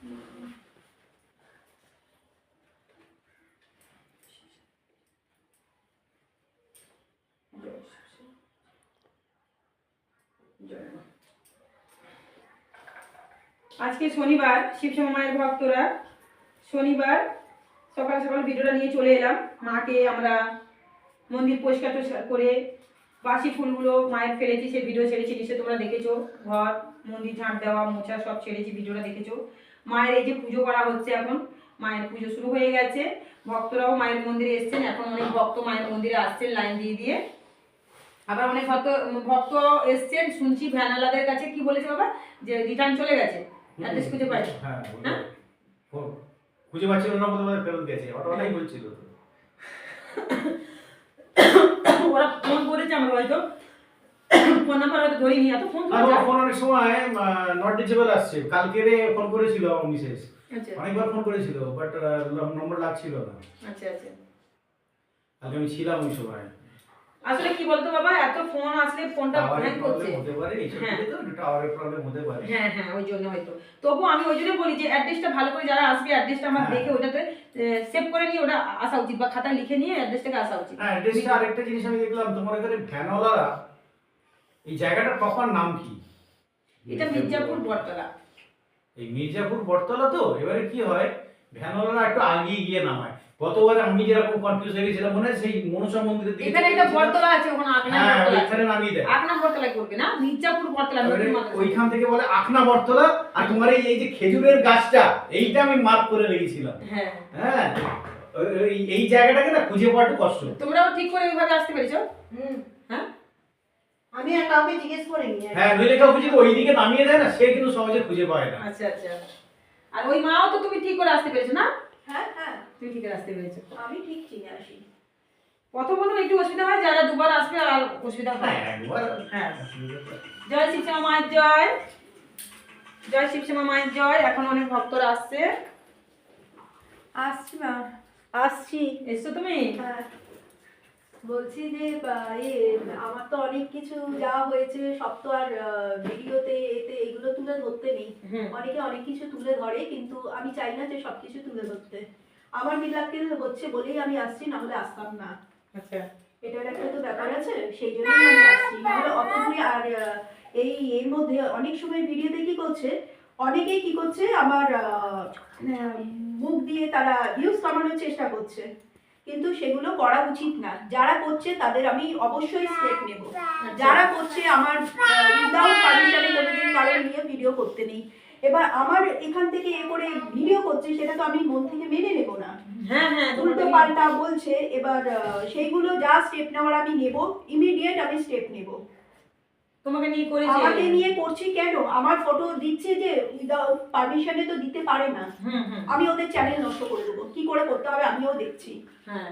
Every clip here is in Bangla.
আজকে শনিবার শিবশ্যামা মায়ের ভক্তরা শনিবার সকাল সকাল ভিডিওটা নিয়ে চলে এলাম। মাকে আমরা মন্দির পরিষ্কার টরিষ্কার করে বাসি ফুলগুলো মায়ের ফেলেছি সেই ভিডিও ছেড়েছি, নিশ্চয়ই তোমরা দেখেছ। ঘর, মন্দির, ঝাঁট দেওয়া, মোছা সব ছেড়েছি, ভিডিওটা দেখেছ। মায়ের এই যে পুজো করা হচ্ছে এখন মায়ের পুজো শুরু হয়ে গেছে। ভক্তরাও মায়ের মন্দিরে এসছেন এখন অনেক ভক্ত মায়ের মন্দিরে আসছেন লাইন দিয়ে দিয়ে। আবার অনেক ভক্ত ভক্ত এসছেন শুনছি ভ্যানালাদের কাছে কি বলেছে বাবা? যে রিটার্ন চলে গেছে অ্যাড্রেস খুঁজে পাই। হ্যাঁ হ্যাঁ? খুঁজে পাচ্ছিল না বলতে ফেরত গেছে অটোটাই বলছিল তো। ওরা ফোন করেছে আমরা হয়তো। ফোন নাম্বার হয়তো ধরিনি এত ফোন আর ওর ফোন অনেক সময় নট আসছে কালকে রে ফোন করেছিল আমার মিসেস। আচ্ছা। অনেকবার ফোন করেছিল বাট নম্বর লাগছিল না। আচ্ছা আচ্ছা। আগে আমি ছিলাম ওই সময়। আসলে কি বলতো বাবা এত ফোন আসলে ফোনটা হ্যাং করছে হতে পারে এইসব। থেকে তো টাওয়ারের প্রবলেম হতে পারে। হ্যাঁ হ্যাঁ ওই জন্য হয়তো। তবু আমি ওই জন্য বলি যে অ্যাড্রেসটা ভালো করে যারা আসবে অ্যাড্রেসটা আমার হ্যাঁ। দেখে ওটাতে সেভ করে নিয়ে ওটা আসা উচিত বা খাতায় লিখে নিয়ে অ্যাড্রেসটাকে আসা উচিত। হ্যাঁ অ্যাড্রেসটা আরেকটা জিনিস আমি দেখলাম তোমার এখানে ভ্যানওয়ালারা এই জায়গাটার প্রপার নাম কি? এটা মির্জাপুর বটতলা। এই মির্জাপুর বটতলা তো? এবারে কি হয়? ভ্যানওয়ালারা একটু আগিয়ে গিয়ে নামায়। গতবার আমি যেরকম কনফিউজ হয়ে গেছিলাম মনে সেই মনসা মন্দিরের দিকে এখানে একটা বটতলা আছে ওখানে আকনা হ্যাঁ বটতলা ওইখানে নামিয়ে দেয়। আকনা বটতলা করবে না? মির্জাপুর বটতলা ওইখান থেকে বলে আখনা বটতলা আর তোমার এই এই যে খেজুরের গাছটা এইটা আমি মার্ক করে রেখেছিলাম। হ্যাঁ। হ্যাঁ এই জায়গাটাকে না খুঁজে পাওয়া একটু কষ্ট। তোমরাও ঠিক করে ওইভাবে আসতে পেরেছ? হুম। আমি আর কাউকে জিজ্ঞেস করিনি হ্যাঁ নইলে কাউকে যদি ওইদিকে নামিয়ে দেয় না সে কিন্তু সহজে খুঁজে পায় না। আচ্ছা আচ্ছা। আর ওই মাও তো তুমি ঠিক করে আসতে পেরেছ না? হ্যাঁ হ্যাঁ। তুমি ঠিক করে আসতে পেরেছ। আমি ঠিক চিনে আসি। প্রথম প্রথম একটু অসুবিধা হয় যারা দুবার আসবে আর অসুবিধা হয় হ্যাঁ হ্যাঁ। জয় শিবশ্যামা মায়ের জয়। জয় শিবশ্যামা মায়ের জয় এখন অনেক ভক্তরা আসছে। আসছি মা। আসছি। এসছো তুমি? হ্যাঁ। বলছি যে আমার তো অনেক কিছু যা হয়েছে সব তো আর ভিডিওতে এতে এগুলো তুলে ধরতে নেই। অনেকে অনেক কিছু তুলে ধরে কিন্তু আমি চাই না যে সব কিছু তুলে ধরতে। আমার মিলাক্কেল হচ্ছে বলেই আমি আসছি না হলে আসতাম না। আচ্ছা। এটার একটা তো ব্যাপার আছে সেই জন্যই আমি আসছি। নাহলে অত আর এই এর মধ্যে অনেক সময় ভিডিওতে কি করছে অনেকেই কি করছে আমার মুখ দিয়ে তারা ভিউজ কামানোর চেষ্টা করছে। কিন্তু সেগুলো করা উচিত না। যারা করছে তাদের আমি অবশ্যই স্টেপ নেব। যারা করছে আমার উইদাউট পারমিশনে কোনোদিন কারও নিয়ে ভিডিও করতে নেই। এবার আমার এখান থেকে এ করে ভিডিও করছে সেটা তো আমি মন থেকে মেনে নেব না। হ্যাঁ হ্যাঁ উল্টো পাল্টা বলছে এবার সেইগুলো যা স্টেপ নেওয়ার আমি নেব ইমিডিয়েট আমি স্টেপ নেব। তোমাকে নিয়ে করেছে। আমাকে নিয়ে করছি কেন? আমার ফটো দিচ্ছে যে উইদাউট পারমিশনে তো দিতে পারে না। আমি ওদের চ্যানেল নষ্ট করে দেবো। কি করে করতে হবে আমিও দেখছি। হ্যাঁ।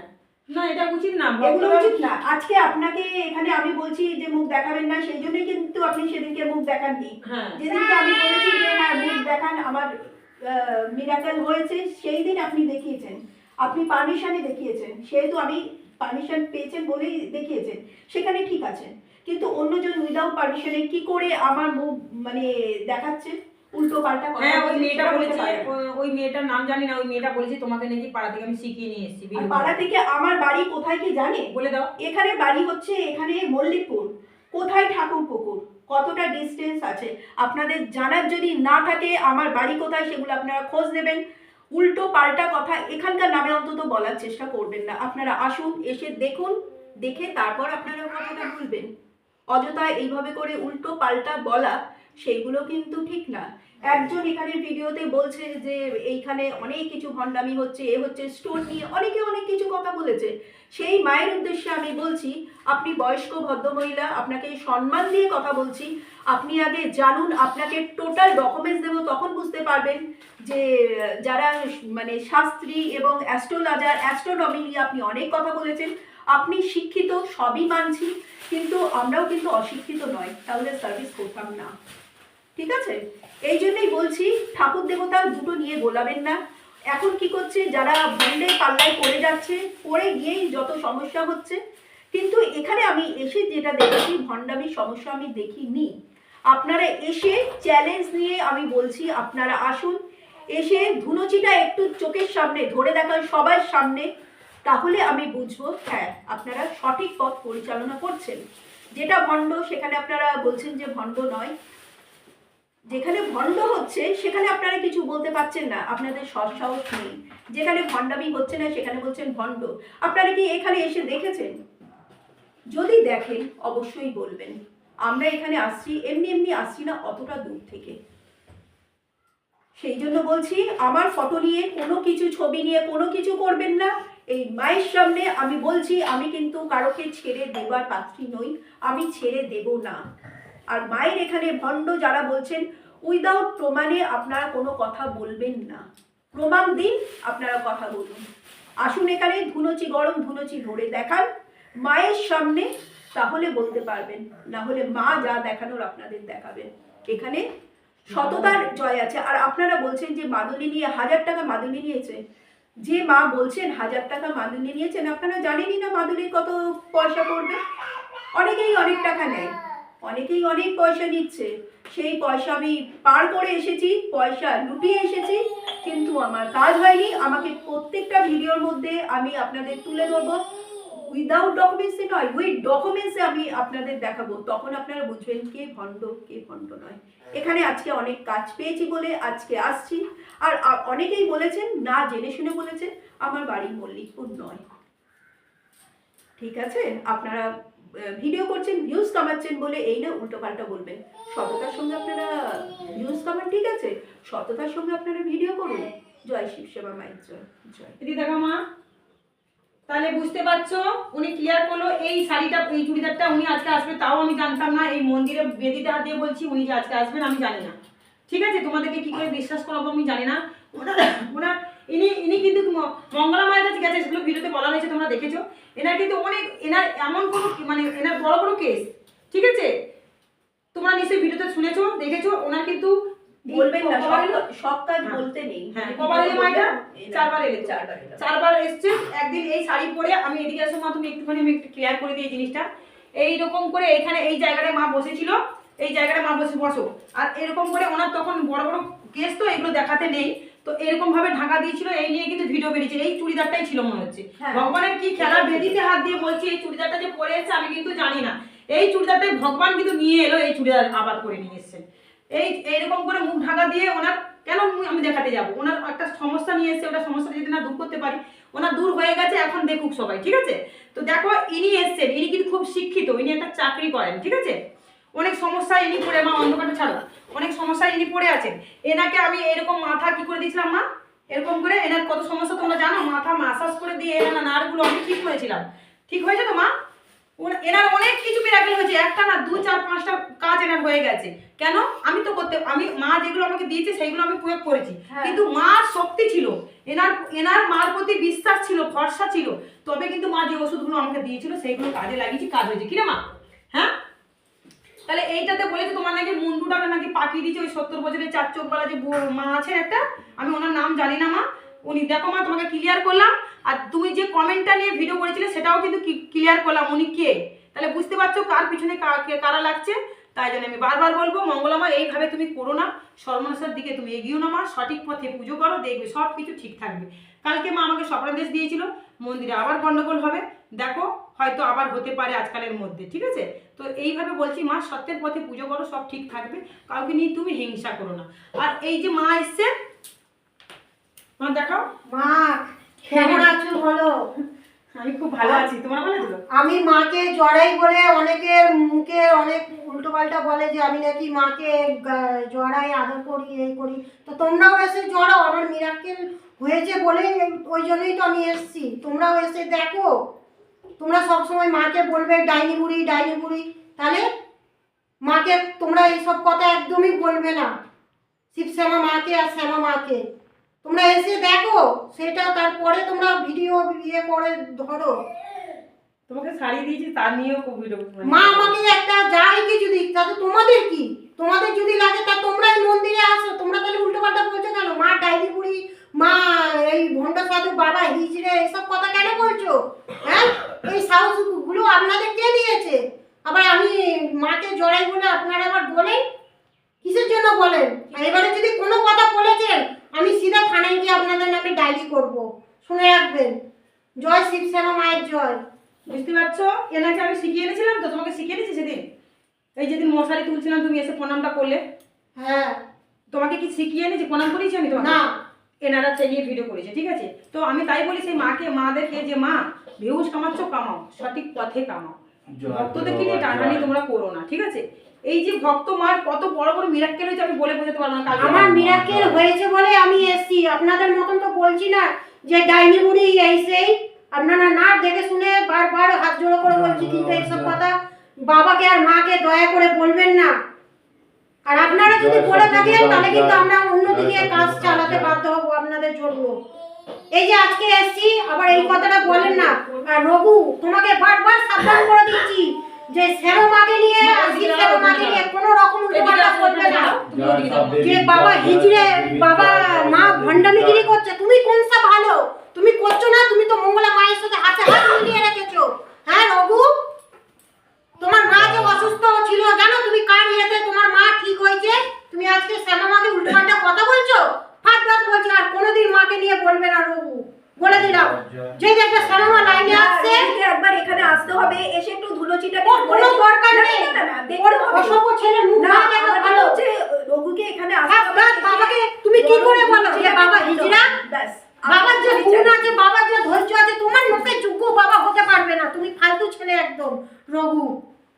না এটা উচিত না। এগুলো উচিত না। আজকে আপনাকে এখানে আমি বলছি যে মুখ দেখাবেন না সেই জন্যই কিন্তু আপনি সেদিনকে মুখ দেখাননি। হ্যাঁ। যেদিনকে আমি বলেছি যে হ্যাঁ মুখ দেখান আমার মিরাকেল হয়েছে সেই দিন আপনি দেখিয়েছেন। আপনি পারমিশনে দেখিয়েছেন। সেহেতু আমি পারমিশন পেয়েছেন বলেই দেখিয়েছেন। সেখানে ঠিক আছে। কিন্তু অন্যজন উইদাউট পারমিশনে কি করে আমার মুখ মানে দেখাচ্ছে? উল্টো পাল্টা কথা হ্যাঁ ওই মেয়েটা বলেছে ওই মেয়েটার নাম জানি না ওই মেয়েটা বলেছে তোমাকে নাকি পাড়া থেকে আমি শিখিয়ে নিয়ে এসেছি পাড়া থেকে আমার বাড়ি কোথায় কি জানে? বলে দাও। এখানে বাড়ি হচ্ছে এখানে মল্লিকপুর। কোথায় ঠাকুর পুকুর কতটা ডিস্টেন্স আছে? আপনাদের জানার যদি না থাকে আমার বাড়ি কোথায় সেগুলো আপনারা খোঁজ নেবেন। উল্টো পাল্টা কথা এখানকার নামে অন্তত বলার চেষ্টা করবেন না। আপনারা আসুন এসে দেখুন দেখে তারপর আপনারা কথাটা বলবেন। অযথা এইভাবে করে উল্টো পাল্টা বলা, সেইগুলো কিন্তু ঠিক না। একজন এখানে ভিডিওতে বলছে যে, এইখানে অনেক কিছু ভণ্ডামি হচ্ছে, এ হচ্ছে স্টোর নিয়ে অনেকে অনেক কিছু কথা বলেছে। সেই মায়ের উদ্দেশ্যে আমি বলছি, আপনি বয়স্ক ভদ্রমহিলা, আপনাকে সম্মান দিয়ে কথা বলছি, আপনি আগে জানুন, আপনাকে টোটাল ডকুমেন্টস দেবো, তখন বুঝতে পারবেন যে, যারা মানে শাস্ত্রী এবং অ্যাস্ট্রোলজার, অ্যাস্ট্রোনমি নিয়ে আপনি অনেক কথা বলেছেন আপনি শিক্ষিত, সবই মানছি, কিন্তু আমরাও কিন্তু অশিক্ষিত নয়, তাহলে সার্ভিস করতাম না। ঠিক আছে? এই জন্যই বলছি, ঠাকুর দেবতা দুটো নিয়ে গোলাবেন না। এখন কি করছে, যারা ভন্ডের পাল্লায় পড়ে যাচ্ছে, পড়ে গিয়েই যত সমস্যা হচ্ছে, কিন্তু এখানে আমি এসে যেটা দেখেছি, ভণ্ডামির সমস্যা আমি দেখিনি। আপনারা এসে চ্যালেঞ্জ নিয়ে আমি বলছি, আপনারা আসুন, এসে ধুনুচিটা একটু চোখের সামনে, ধরে দেখান সবার সামনে তাহলে আমি বুঝব হ্যাঁ আপনারা সঠিক পথ পরিচালনা করছেন। যেটা ভণ্ড, সেখানে আপনারা বলছেন যে ভণ্ড নয়। যেখানে ভণ্ড হচ্ছে, সেখানে আপনারা কিছু বলতে পারছেন না। আপনাদের সৎসাহস নেই। যেখানে ভণ্ডামি হচ্ছে না, সেখানে বলছেন ভণ্ড। আপনারা কি এখানে এসে দেখেছেন? যদি দেখেন, অবশ্যই বলবেন। আমরা এখানে আসছি, এমনি এমনি আসছি না, অতটা দূর থেকে। সেই জন্য বলছি, আমার ফটো নিয়ে কোনো কিছু, ছবি নিয়ে কোনো কিছু করবেন না। এই মায়ের সামনে আমি বলছি, আমি কিন্তু কারোকে ছেড়ে দেবার পাত্রী নই, আমি ছেড়ে দেব না। আর মায়ের এখানে ভণ্ড যারা বলছেন উইদাউট প্রমাণে আপনারা কোনো কথা বলবেন না। প্রমাণ দিন আপনারা কথা বলুন। আসুন এখানে ধুনুচি গরম, ধুনুচি ধরে দেখান। মায়ের সামনে তাহলে বলতে পারবেন, না হলে মা যা দেখানোর আপনাদের দেখাবেন। এখানে সততার জয় আছে। আর আপনারা বলছেন যে মাদুলি নিয়ে, হাজার টাকা মাদুলি নিয়েছে। যে মা বলছেন, হাজার টাকা মাদুলি নিয়েছেন, আপনারা জানেনই না মাদুলি কত পয়সা পড়বে? অনেকেই অনেক টাকা নেয়, অনেকেই অনেক পয়সা নিচ্ছে। সেই পয়সা আমি পার করে এসেছি, পয়সা লুটিয়ে এসেছি, কিন্তু আমার কাজ হয়নি। আমাকে প্রত্যেকটা ভিডিওর মধ্যে আমি আপনাদের তুলে ধরবো। উইদাউট ডকুমেন্টসে নয় উইথ ডকুমেন্টসে আমি আপনাদের দেখাবো। তখন আপনারা বুঝবেন কে ভণ্ড কে ভণ্ড নয়। এখানে আজকে অনেক কাজ পেয়েছি বলে আজকে আসছি। আর অনেকেই বলেছেন না জেনে শুনে বলেছেন আমার বাড়ি মল্লিকপুর নয়। ঠিক আছে? আপনারা ভিডিও করছেন ভিউজ কামাচ্ছেন বলে এই না উল্টো পাল্টা বলবেন। সততার সঙ্গে আপনারা ভিউজ কামান ঠিক আছে? সততার সঙ্গে আপনারা ভিডিও করুন। জয় শিব সেবা মায়ের জয়। জয় দিদি দেখো মা। তাহলে বুঝতে পারছ? উনি ক্লিয়ার করল, এই শাড়িটা, এই চুড়িদারটা উনি আজকে আসবে, তাও আমি জানতাম না। এই মন্দিরে বেদিতে হাত দিয়ে বলছি উনি যে আজকে আসবেন, আমি জানি না। ঠিক আছে? তোমাদেরকে কি করে বিশ্বাস করাবো আমি জানি না। ওনার ওনার, ইনি ইনি কিন্তু মঙ্গলা মায়ের কাছে গেছে সেগুলো ভিডিওতে বলা হয়েছে, তোমরা দেখেছ। এনার কিন্তু অনেক, এনার এমন কোনো মানে এনার বড় বড় কেস ঠিক আছে? তোমরা নিশ্চয়ই ভিডিওতে শুনেছো, দেখেছ, ওনার কিন্তু বলবেন না সব কাজ হ্যাঁ। বলতে নেই। হ্যাঁ, কবার এলে মায়েরা? চারবার এলে চারবার চারবার এসছে। একদিন এই শাড়ি পরে আমি এদিকে আসার মা তুমি একটুখানি আমি একটু ক্লিয়ার করে দিই এই জিনিসটা। এইরকম করে এখানে এই জায়গাটায় মা বসেছিল। এই জায়গাটায় মা বসে বসো। আর এরকম করে ওনার তখন বড় বড় কেস তো এগুলো দেখাতে নেই। তো এরকম ভাবে ঢাকা দিয়েছিল এই নিয়ে কিন্তু ভিডিও বেরিয়েছে। এই চুড়িদারটাই ছিল মনে হচ্ছে। হ্যাঁ। ভগবানের কি খেলা বেদিতে হাত দিয়ে বলছি এই চুড়িদারটা যে পরে এসেছে আমি কিন্তু জানি না। এই চুড়িদারটাই ভগবান কিন্তু নিয়ে এলো এই চুড়িদার আবার করে নিয়ে এসেছেন এই, এইরকম করে মুখ ঢাকা দিয়ে ওনার, কেন আমি দেখাতে যাব? ওনার একটা সমস্যা নিয়ে এসেছে, ওটা সমস্যা যদি না দূর করতে পারি, ওনার দূর হয়ে গেছে, এখন দেখুক সবাই, ঠিক আছে? তো দেখো, ইনি এসছেন, ইনি কিন্তু খুব শিক্ষিত, ইনি একটা চাকরি করেন, ঠিক আছে? অনেক সমস্যা ইনি পড়ে, মা, অন্ধকারটা ছাড়ো। অনেক সমস্যা ইনি পড়ে আছেন। এনাকে আমি এরকম মাথা কি করে দিয়েছিলাম, মা? এরকম করে এনার কত সমস্যা তোমরা জানো? মাথা মাসাজ করে দিয়ে এনার নাড়গুলো আমি ঠিক করেছিলাম। ঠিক হয়েছে তো, মা? এনার অনেক কিছু মিরাকেল হয়েছে। একটা না, দু, চার, পাঁচটা কাজ এনার হয়ে গেছে। কেন? আমি তো করতে আমি মা যেগুলো আমাকে দিয়েছে সেইগুলো আমি প্রয়োগ করেছি। হ্যাঁ। কিন্তু মার শক্তি ছিল। এনার এনার মার প্রতি বিশ্বাস ছিল ভরসা ছিল। তবে কিন্তু মা যে ওষুধগুলো আমাকে দিয়েছিল সেইগুলো কাজে লাগিয়েছি কাজ হয়েছে। কিরে মা? হ্যাঁ? তাহলে এইটাতে বলেছে তোমার নাকি মুন্ডুটাকে নাকি পাঠিয়ে দিয়েছে ওই সত্তর বছরের চার চোখওয়ালা যে মা আছে একটা? আমি ওনার নাম জানি না মা। উনি দেখো মা তোমাকে ক্লিয়ার করলাম। আর তুমি যে কমেন্টটা নিয়ে ভিডিও করেছিলে সেটাও কিন্তু ক্লিয়ার করলাম। উনি কে? তাহলে বুঝতে পারছ কার পিছনে কারা লাগছে? তাই জন্য আমি বারবার বলব, মঙ্গলামা, এইভাবে তুমি করো না। সর্বনাশের দিকে তুমি এগিয়েও না মা, সঠিক পথে পুজো করো, দেখবে সব কিছু ঠিক থাকবে। কালকে মা আমাকে স্বপ্নাদেশ দিয়েছিল, মন্দিরে আবার গন্ডগোল হবে। দেখো, হয়তো আবার হতে পারে আজকালের মধ্যে, ঠিক আছে? তো এইভাবে বলছি মা, সত্যের পথে পুজো করো, সব ঠিক থাকবে। কাউকে নিয়ে তুমি হিংসা করো না। আর এই যে মা এসছে, মা দেখাও। মা, কেমন আছো বলো? আমি খুব ভালো আছি। ভালো আমি মাকে জড়াই বলে অনেকের মুখে অনেক উল্টো পাল্টা বলে যে আমি নাকি মাকে জড়াই, আদর করি এই করি। তো তোমরাও এসে জড়াও। আমার মিরাক্কেল হয়েছে বলে ওই জন্যই তো আমি এসেছি। তোমরাও এসে দেখো। তোমরা সবসময় মাকে বলবে, ডাইনি বুড়ি ডাইনি বুড়ি। তাহলে মাকে তোমরা এইসব কথা একদমই বলবে না। শিবশ্যামা মাকে আর শ্যামা মাকে। তোমরা এসে দেখো সেটা তারপরে তোমরা ভিডিও ইয়ে করে ধরো। তোমাকে শাড়ি দিয়েছি তার নিয়েও খুব মা আমাকে একটা যাই কিছু দিক তাতে তোমাদের কি? তোমাদের যদি লাগে তা তোমরাই মন্দিরে আসো। তোমরা তাহলে উল্টো পাল্টা বলছো কেন? মা বুড়ি মা এই ভণ্ড সাধু বাবা হিজড়ে এসব কথা কেন বলছো? হ্যাঁ? এই সাহসগুলো আপনাদের কে দিয়েছে? আবার আমি মাকে জড়াই বলে আপনারা আবার বলেন? কিসের জন্য বলেন? এবারে যদি কোনো কথা বলেছেন আমি সিধা থানায় গিয়ে আপনাদের নামে ডায়েরি করব। শুনে রাখবেন। জয় শিবসেনা মায়ের জয়। বুঝতে পারছ? এনাকে আমি শিখিয়ে এনেছিলাম তো তোমাকে শিখিয়ে এনেছি সেদিন? এই যেদিন মশারি তুলছিলাম তুমি এসে প্রণামটা করলে। হ্যাঁ। তোমাকে কি শিখিয়ে এনেছি? প্রণাম করেছি আমি তোমাকে? না। এনারা চাইনিয়ে ভিডিও করেছে ঠিক আছে? তো আমি তাই বলি সেই মাকে মাদেরকে যে মা ভিউজ কামাচ্ছ কামাও। সঠিক পথে কামাও। ভক্তদেরকে নিয়ে টানাটানি তোমরা করো না ঠিক আছে? এই যে ভক্ত মার কত বড় বড় মিরাক্কেল হয়েছে আমি বলে বোঝাতে পারব না কালকে। আমার মিরাকেল হয়েছে বলে আমি এসছি। আপনাদের মতন তো বলছি না যে ডাইনি বুড়ি এই সেই আপনারা না দেখে শুনে বারবার হাত জোড়ো করে বলছি কিন্তু এইসব কথা বাবাকে আর মাকে দয়া করে বলবেন না। আর আপনারা যদি বলে থাকেন তাহলে কিন্তু আমরা অন্যদিকে কাজ চালাতে বাধ্য হব আপনাদের জন্য এই যে আজকে এসছি, আবার এই কথাটা বলেন না। আর রঘু, তোমাকে বারবার সাবধান করে দিচ্ছি যে নিয়ে, আজকে শ্যামা মাকে নিয়ে কোনো রকম করবে না। যে বাবা হিজড়ে বাবা মা ভণ্ডামিগিরি করছে, তুমি কোনটা ভালো? তুমি করছ না, তুমি তো মঙ্গলা মায়ের সাথে হাতে হাত মিলিয়ে রেখেছো হ্যাঁ রঘু তোমার মা যে অসুস্থ ছিল জানো তুমি কার ইয়েতে তোমার মা ঠিক হয়েছে তুমি আজকে শ্যামা মাকে উল্টোপাল্টা কথা বলছো ফাট ফাট বলছো আর কোনোদিন মাকে নিয়ে বলবে না রঘু বলে দিলাম যে দেখবে শ্যামা মা লাইনে আসছে দিদিকে একবার এখানে আসতে হবে এসে একটু ধুলোচিটা ওর কোনো দরকার নেই না, না, না, দেখতে ওর হবে। অসভ্য ছেলে মুখ না ভালো। হচ্ছে রঘুকে এখানে থাক, বাবাকে তুমি কি করে বলো? যে বাবা হিজড়া ব্যাস বাবার যে গুণ আছে বাবার যে ধৈর্য আছে তোমার মুখে যোগ্য বাবা হতে পারবে না। তুমি ফালতু ছেলে একদম রঘু।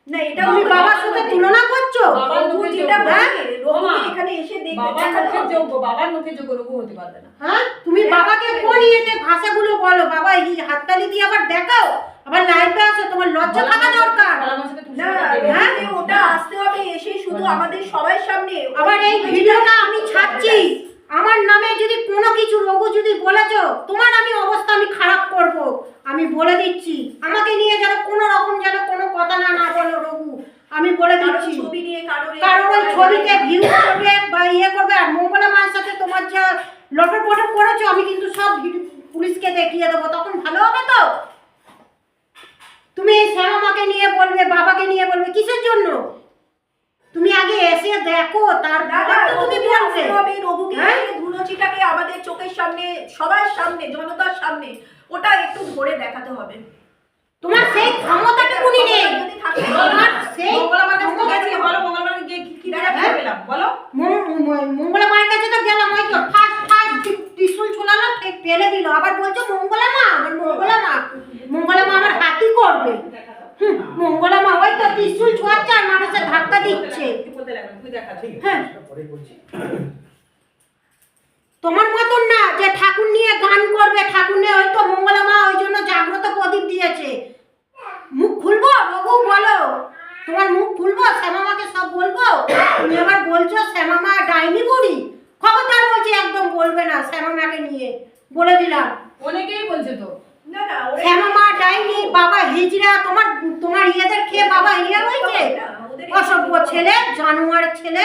না এটা তুমি বাবার সাথে তুলনা করছ? বাবার মুখে যেটা হ্যাঁ? ওমা, এখানে এসে দেখবে বাবার মুখে যোগ্য বাবার মুখে যোগ্য রঘু হতে পারবে না। হ্যাঁ? তুমি বাবাকে কোন ইয়েতে ভাষাগুলো বলো। বাবা এই হাততালি দিয়ে আবার দেখাও। আবার লাইভে আসো তোমার লজ্জা থাকা দরকার। না হ্যাঁ? ওটা আসতে হবে এসে শুধু আমাদের সবার সামনে। আবার এই ভিডিওটা আমি ছাড়ছি আমার নামে যদি কোনো কিছু রঘু যদি বলেছ তোমার আমি অবস্থা আমি খারাপ করব আমি বলে দিচ্ছি আমাকে নিয়ে যেন কোনো রকম যেন কোনো কথা না না বলো রঘু আমি বলে কারোর দিচ্ছি ছবি নিয়ে কারোর কারণ ওই ছবিতে ভিউ করবে বা ইয়ে করবে আর মঙ্গলা মায়ের সাথে তোমার যা লটর পটর করেছ আমি কিন্তু সব ভিডিও পুলিশকে দেখিয়ে দেবো তখন ভালো হবে তো? তুমি এই নিয়ে বলবে বাবাকে নিয়ে বলবে কিসের জন্য? তুমি আগে এসে দেখো দাদা তুমি বলবে। রঘুকে হ্যাঁ? আমাদের চোখের সামনে সবার সামনে জনতার সামনে ওটা একটু ধরে দেখাতে হবে। তোমার সেই ক্ষমতাটুকুনি নেই। যদি তোমার সেই ক্ষমতা- বলো মঙ্গলা গিয়ে কি- পেলাম বলো। মং- ম- মঙ্গলা মায়ের কাছে তো গেলাম ওই তো ত্রি- ত্রিশূল ছোলালো ফেলে দিল। আবার বলছো মঙ্গলা মা আমার মঙ্গলা মা। মঙ্গলা মা আমার হাতি করবে। মঙ্গলা মা ওই তো ত্রিশূল ছোঁয়াচ্ছে আর মানুষের ধাক্কা দিচ্ছে। হ্যাঁ। তোমার মতন না যে ঠাকুর নিয়ে গান করবে ঠাকুর নিয়ে ওই তো মঙ্গলা মা ওই জন্য জাগ্রত প্রদীপ দিয়েছে মুখ খুলবো রঘু বলো তোমার মুখ খুলবো শ্যামা মাকে সব বলব তুমি আবার বলছো শ্যামা মা ডাইনি বুড়ি খবরদার বলছি একদম বলবে না শ্যামা মাকে নিয়ে বলে দিলাম অনেকেই বলছে তো না না ওরা- শ্যামা মা ডাইনি বাবা হিজড়া তোমার তোমার ইয়েদের খেয়ে বাবা ইয়ে হয়েছে না, ওদের এসে অসভ্য দেখতে ছেলে হবে। জানুয়ার ছেলে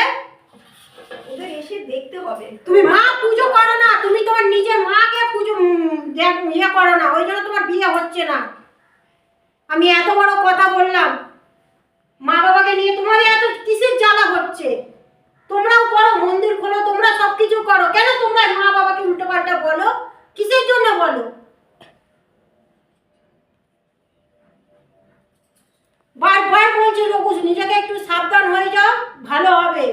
ওদের এসে দেখতে হবে তুমি মা পুজো করো না তুমি তোমার নিজের মাকে পুজো উম, দেখ- ইয়ে করো না ওই জন্য তোমার বিয়ে হচ্ছে না আমি এত বড় কথা বললাম। মা বাবাকে নিয়ে তোমার এত কিসের জ্বালা হচ্ছে? তোমরাও করো, মন্দির খোলো, তোমরা সব কিছু করো। কেন তোমরা মা বাবাকে উল্টো পাল্টা বলো? কিসের জন্য বলো? বারবার বলছি রঘু, নিজেকে একটু সাবধান হয়ে যাও, ভালো হবে।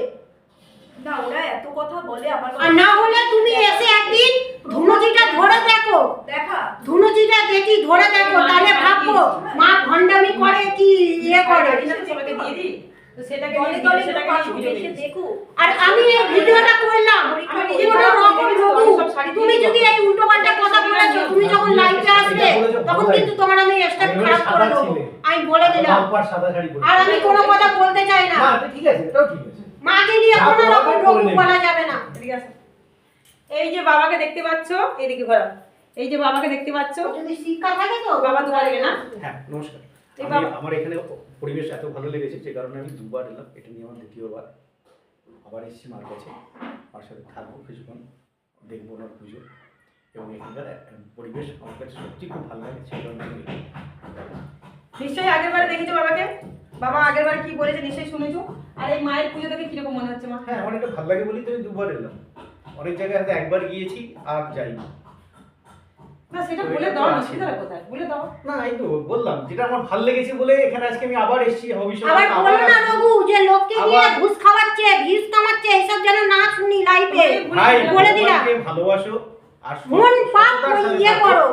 না ওরা এত কথা বলে আমার আর না হলে তুমি এসে একদিন ধুনুচিটা ধরে দেখো। দেখা। ধুনুচিটা দেখি ধরে দেখো তাহলে ভাববো মা ভণ্ডামি করে কি ইয়ে করে। আর আমি এই ভিডিওটা করলাম। তুমি যদি এই উল্টো পাল্টা কথা বলেছ তুমি যখন লাইভে আসবে তখন কিন্তু তোমার আমি আমি খারাপ করে দেবো। আমি বলে দিলাম। আর আমি কোনো কথা বলতে চাই না। না ঠিক আছে এটাও ঠিক আছে। মাকে কোনো রকম নেবে। বলা যাবে না। ঠিক আছে? এই যে বাবাকে দেখতে পাচ্ছ এদিকে ঘোরা। এই যে বাবাকে দেখতে পাচ্ছ যদি শিক্ষা থাকে তো? বাবা দুয়ারে না? হ্যাঁ নমস্কার। আমার এখানে পরিবেশ এত ভালো লেগেছে যে কারণে আমি দুবার এলাম। এটা নিয়ে আমার দ্বিতীয়বার। আবার এসেছি মার কাছে। মার সাথে থাকব কিছুক্ষণ দেখব ওনার পুজো। এবং এখানকার পরিবেশ আমার কাছে সত্যি খুব ভালো লাগে সেই কারণে নিশ্চয়ই আগের বারে দেখেছ বাবাকে? বাবা আগের বার কি বলেছে নিশ্চয়ই শুনেছো? আর এই মায়ের পুজো দেখে কীরকম মনে হচ্ছে মা? হ্যাঁ ভালো লাগে বলেই তো আমি দুবার এলাম। অনেক জায়গায় হয়তো একবার গিয়েছি আর যাইনি। না সেটা বলে দাও অসুবিধা কোথায়? বলে দাও। না এই তো বললাম যেটা আমার ভালো লেগেছে বলে এখানে আজকে আমি আবার এসেছি ভবিষ্যতে আবার আবার বলো না রঘু যে লোককে দিয়ে ঘুষ খাওয়াচ্ছে ভিউজ কামাচ্ছে এসব যেন না শুনি লাইফে বলে দিলাম। ভালোবাসো আর মন পাপ ইয়ে করো।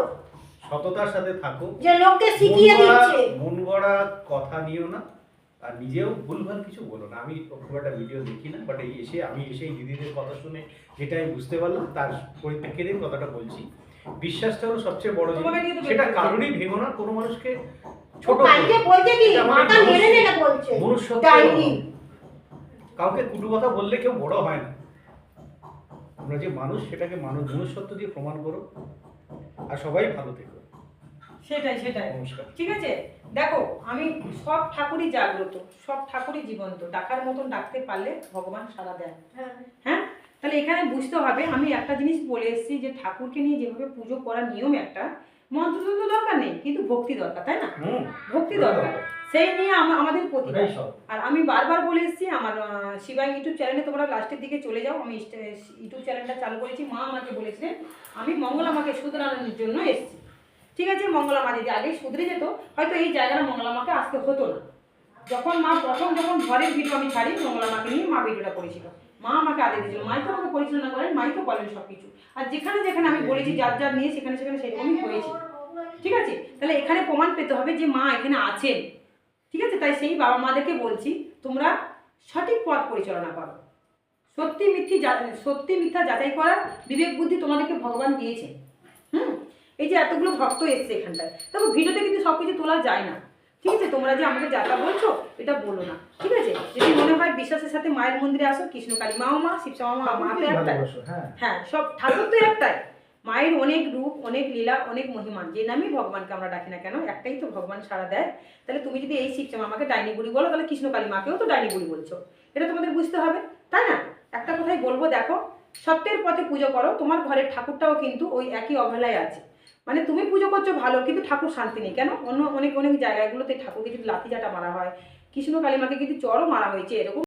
সততার সাথে থাকো। যে লোককে শিখিয়ে দিচ্ছে। মন গড়া কথা নিও না আর নিজেও ভুলভাল কিছু বলো না। আমি খুব একটা ভিডিও দেখি না বাট এই এসে আমি এসে এই দিদিদের কথা শুনে যেটা আমি বুঝতে পারলাম তার পরিপ্রেক্ষিতে কথাটা বলছি। বিশ্বাসটা হলো সবচেয়ে বড় জিনিস। সেটা কারোরই ভেঙো না কোনো মানুষকে ছোট বলছে কি? মাথা নেড়ে মনুষ্য- বলছে। মনুষ্যত্ব কাউকে কুটু কথা বললে কেউ বড় হয় না। আমরা যে মানুষ সেটাকে মানুষ মনুষ্যত্ব দিয়ে প্রমাণ করো। আর সবাই ভালো থেকো। সেটাই সেটাই। ঠিক আছে? দেখো আমি সব ঠাকুরই জাগ্রত সব ঠাকুরই জীবন্ত। ডাকার মতন ডাকতে পারলে ভগবান সারা দেয়। হ্যাঁ। তাহলে এখানে বুঝতে হবে আমি একটা জিনিস বলে এসেছি যে ঠাকুরকে নিয়ে যেভাবে পুজো করার নিয়ম একটা মন্ত্র তো দরকার নেই কিন্তু ভক্তি দরকার তাই না? ভক্তি দরকার। সেই নিয়ে আম- আমাদের প্রতিভা। আর আমি বারবার বলে এসেছি আমার শিবাই ইউটিউব চ্যানেলে তোমরা লাস্টের দিকে চলে যাও আমি ইউটিউব চ্যানেলটা চালু করেছি মা আমাকে বলেছিলেন আমি মঙ্গল আমাকে শুধরানোর জন্য এসেছি। ঠিক আছে মঙ্গলা মা যদি আগে শুধরে যেত, হয়তো এই জায়গাটা মঙ্গলা মাকে আসতে হতো না। যখন মা, প্রথম যখন ঘরের ভিডিও আমি ছাড়ি মঙ্গলা মাকে নিয়ে মা ভিডিওটা করেছিল। মা আমাকে আদেশ দিয়েছিল, মাই তো আমাকে পরিচালনা করেন মাই তো বলেন সব কিছু আর যেখানে যেখানে আমি বলেছি, যার যার নিয়ে সেখানে সেখানে সেরকমই হয়েছে। ঠিক আছে? তাহলে এখানে প্রমাণ পেতে হবে যে মা এখানে আছেন। ঠিক আছে? তাই সেই বাবা মাদেরকে বলছি, তোমরা সঠিক পথ পরিচালনা করো। সত্যি মিথ্যি সত্যি মিথ্যা যাচাই করার বিবেক বুদ্ধি তোমাদেরকে ভগবান দিয়েছে এই যে এতগুলো ভক্ত এসছে এখানটায়। দেখো ভিডিওতে কিন্তু সব কিছু তোলা যায় না। ঠিক আছে তোমরা যে আমাকে যাতা বলছো এটা বলো না। ঠিক আছে? যদি মনে হয় বিশ্বাসের সাথে মায়ের মন্দিরে আসো কৃষ্ণকালী মাও মা শিবশ্যামা মা মা তো একটাই। হ্যাঁ। হ্যাঁ সব ঠাকুর তো একটাই। মায়ের অনেক রূপ অনেক লীলা অনেক মহিমা। যে নামই ভগবানকে আমরা ডাকি না কেন একটাই তো ভগবান সারা দেয়। তাহলে তুমি যদি এই শিবশ্যামা আমাকে ডাইনি বুড়ি বলো তাহলে কৃষ্ণকালী মাকেও তো ডাইনি বুড়ি বলছো। এটা তোমাদের বুঝতে হবে তাই না? একটা কথাই বলব দেখো সত্যের পথে পুজো করো তোমার ঘরের ঠাকুরটাও কিন্তু ওই একই অবহেলায় আছে। মানে তুমি পুজো করছ ভালো, কিন্তু ঠাকুর শান্তি নেই। কেন? অন্য অনেক অনেক জায়গাগুলোতে ঠাকুরকে যদি লাঠি চাটা মারা হয় কৃষ্ণ কালী মাকে কিন্তু চরও মারা হয়েছে, এরকম